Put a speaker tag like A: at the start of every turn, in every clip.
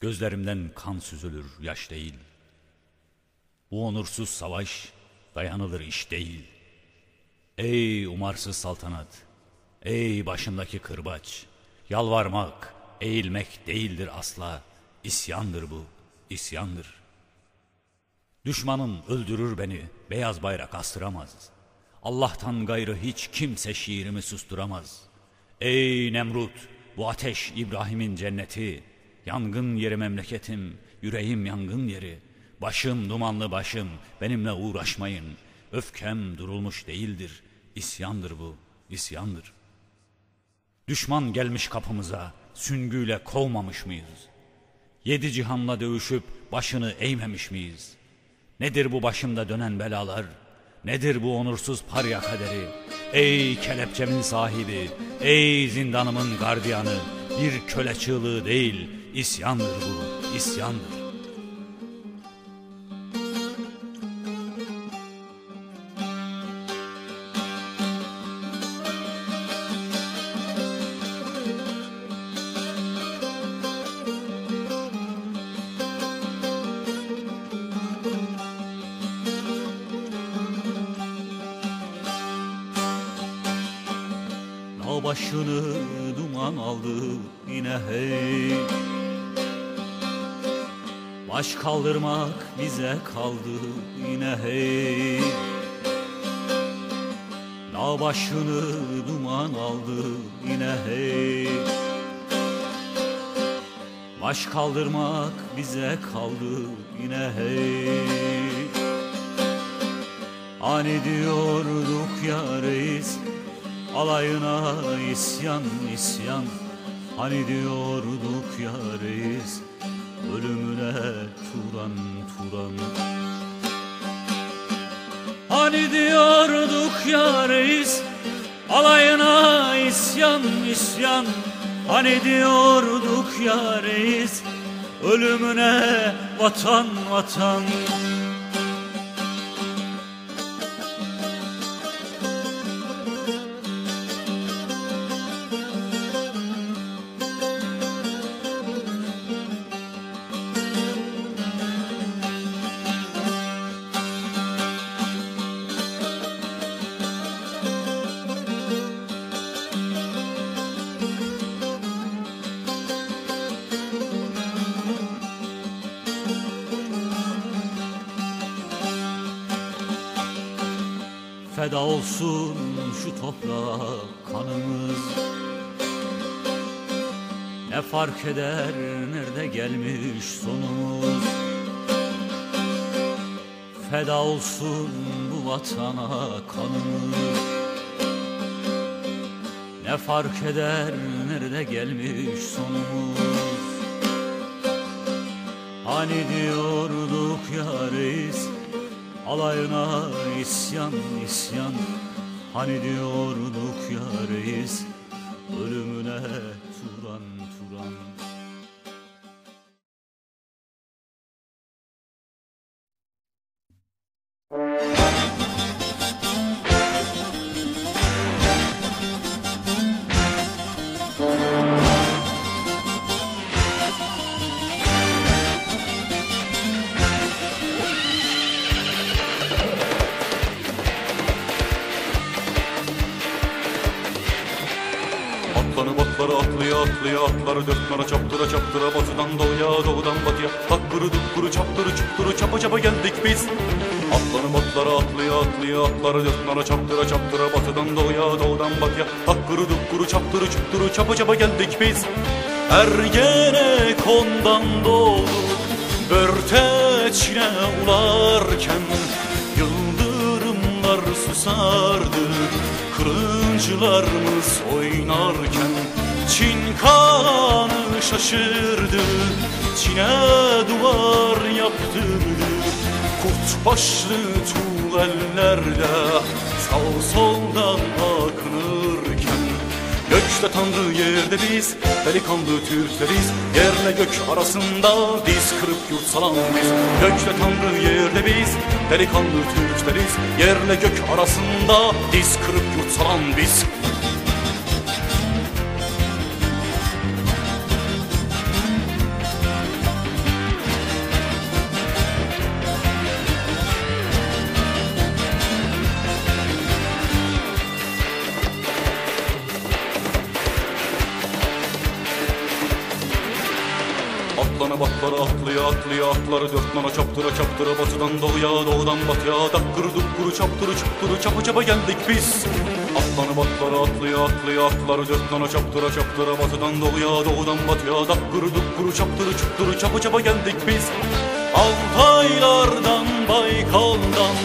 A: Gözlerimden kan süzülür yaş değil. Bu onursuz savaş dayanılır iş değil. Ey umarsız saltanat, ey başındaki kırbaç, yalvarmak, eğilmek değildir asla, isyandır bu, isyandır. Düşmanım öldürür beni, beyaz bayrak astıramaz. Allah'tan gayrı hiç kimse şiirimi susturamaz. Ey Nemrut, bu ateş İbrahim'in cenneti, Yangın yeri memleketim, yüreğim yangın yeri. Başım dumanlı başım, benimle uğraşmayın. Öfkem durulmuş değildir. İsyandır bu, isyandır. Düşman gelmiş kapımıza, süngüyle kovmamış mıyız? Yedi cihanla dövüşüp başını eğmemiş miyiz? Nedir bu başımda dönen belalar? Nedir bu onursuz parya kaderi? Ey kelepçemin sahibi, ey zindanımın gardiyanı, bir köle çığlığı değil, isyandır bu, isyandır. Başını duman aldı yine hey Baş kaldırmak bize kaldı yine hey. Dağ başını duman aldı yine hey. Baş kaldırmak bize kaldı yine hey. Hani diyorduk ya reis Alayına isyan isyan. Hani diyorduk ya reis Ölümüne turan turan. Hani diyorduk ya reis Alayına isyan isyan. Hani diyorduk ya reis Ölümüne vatan vatan Feda olsun şu toprağa kanımız. Ne fark eder nerede gelmiş sonumuz? Feda olsun bu vatana kanımız. Ne fark eder nerede gelmiş sonumuz? Hani diyorduk ya Alayına isyan isyan. Hani diyorduk ya reis Ölümüne turan
B: atlaya atlaya atları dörtmara çaptıra çaptıra batıdan doğuya doğudan batıya. Hakkırı dukkuru çaptırı çukturu çapa çapa geldik biz. Atlanıp atları atlaya atlaya atları dörtmara çaptıra çaptıra batıdan doğuya doğudan batıya. Hakkırı dukkuru çaptırı çukturu çapa çapa geldik biz. Ergenekon'dan doğduk Börteçine ularken. Yıldırımlar susardı Kılıncılarımız oynarken Çin kanı şaşırdı Çin'e duvar yaptırdı Kurt başlı tuğellerde Sağ soldan akınırken Gökte tanrı yerde biz Delikanlı Türkleriz. Yerle gök arasında Diz kırıp yurt salan biz Gökte tanrı yerde biz Delikanlı Türkleriz. Yerle gök arasında Diz kırıp yurt salan biz Atlana batlara atlaya atlaya atları dört nala çaptıra çaptıra Batıdan doğuya doğudan batıya. Dakkırı dukkuru çaptırı çaptırı çapa çapa geldik biz. Atlana batlara atlaya atlaya atları dört nala çaptıra çaptıra Batıdan doğuya doğudan batıya. Dakkırı dukkuru çaptırı çaptırı çapa çapa geldik biz. Altaylardan Baykal'dan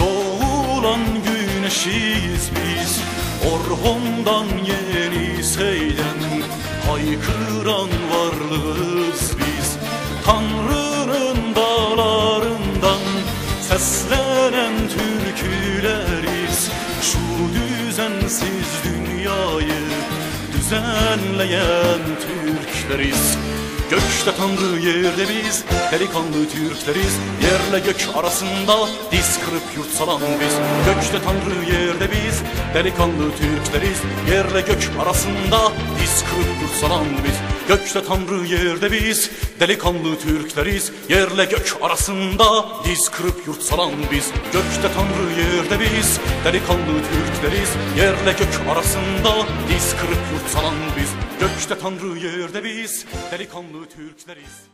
B: doğulan güneşiyiz biz. Orhon'dan Yenisey'den haykıran varlığız seslenen türküleriz. Şu düzensiz dünyayı düzenleyen Türkleriz. Gökte Tanrı yerde biz Delikanlı Türkleriz. Yerle gök arasında Diz kırıp yurt salan biz. Gökte Tanrı yerde biz Delikanlı Türkleriz. Yerle gök arasında Diz kırıp yurt salan biz Gökte Tanrı yerde biz Delikanlı Türkleriz. Yerle gök arasında Diz kırıp yurt salan biz. Gökte Tanrı yerde biz Delikanlı Türkleriz. Yerle gök arasında Diz kırıp yurt salan biz. Gökte Tanrı yerde biz Delikanlı Türkleriz